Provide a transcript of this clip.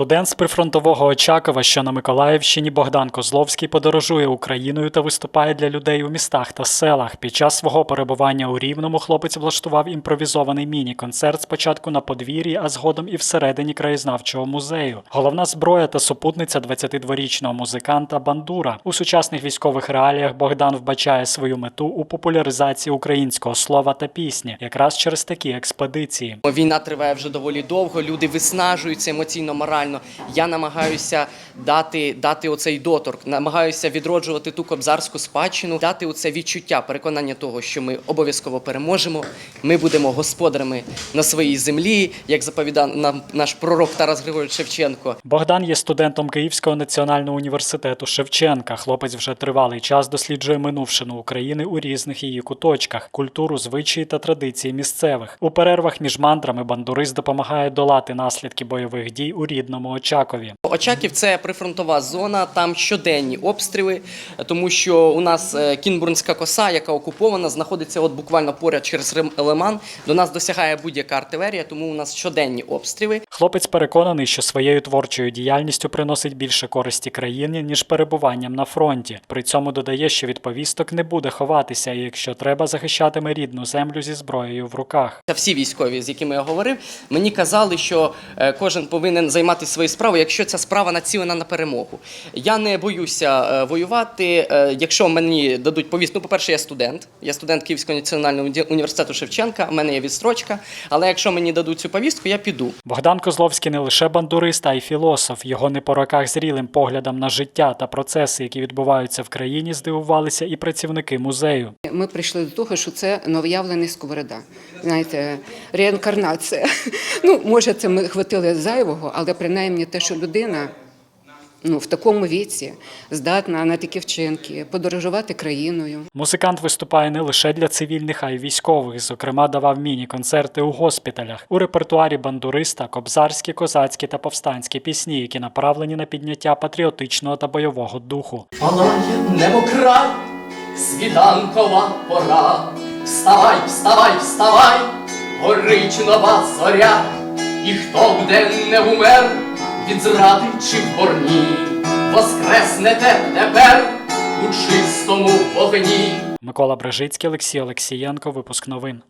Студент з прифронтового Очакова, що на Миколаївщині, Богдан Козловський подорожує Україною та виступає для людей у містах та селах. Під час свого перебування у Рівному хлопець влаштував імпровізований міні-концерт спочатку на подвір'ї, а згодом і всередині краєзнавчого музею. Головна зброя та супутниця 22-річного музиканта Бандура. У сучасних військових реаліях Богдан вбачає свою мету у популяризації українського слова та пісні, якраз через такі експедиції. Війна триває вже доволі довго. Люди виснажуються емоційно, морально. Я намагаюся дати, дати оцей доторк, намагаюся відроджувати ту кобзарську спадщину, дати оце відчуття, переконання того, що ми обов'язково переможемо. Ми будемо господарями на своїй землі, як заповідав нам наш пророк Тарас Григорович Шевченко. Богдан є студентом Київського національного університету Шевченка. Хлопець вже тривалий час досліджує минувшину України у різних її куточках, культуру, звичаї та традиції місцевих. У перервах між мандрами бандурист допомагає долати наслідки бойових дій у рідному Очакові. Очаків це прифронтова зона, там щоденні обстріли, тому що у нас е, Кінбурнська коса, яка окупована, знаходиться от буквально поряд через Лиман. До нас досягає будь-яка артилерія, тому у нас щоденні обстріли. Хлопець переконаний, що своєю творчою діяльністю приносить більше користі країні ніж перебуванням на фронті. При цьому додає, що від повісток не буде ховатися, і якщо треба, захищатиме рідну землю зі зброєю в руках. Та всі військові, з якими я говорив, мені казали, що е, кожен повинен займатися своєю справою, якщо ця справа націлена на перемогу. Я не боюся е, воювати. е, Якщо мені дадуть повістку, ну, по-перше, я студент, я студент Київського національного уні- університету Шевченка, в мене є відстрочка. Але якщо мені дадуть цю повістку, я піду. Богдан Козловський не лише бандурист, а й філософ. Його не по роках зрілим поглядом на життя та процеси, які відбуваються в країні, здивувалися і працівники музею. Ми прийшли до того, що це новоявлений сковорода. Знаєте, реінкарнація. Ну, може, це ми хватили зайвого, але принаймні те, що людина ну, в такому віці здатна на такі вчинки, подорожувати країною. Музикант виступає не лише для цивільних, а й військових. Зокрема, давав міні-концерти у госпіталях. У репертуарі бандуриста кобзарські, козацькі та повстанські пісні, які направлені на підняття патріотичного та бойового духу. Палає небо край, світанкова пора. Вставай, вставай, вставай, горить нова зоря, і хто буде не умер від зради чи в борні, воскреснете тепер у чистому вогні. Микола Брежицький, Олексій Олексієнко. Випуск новин.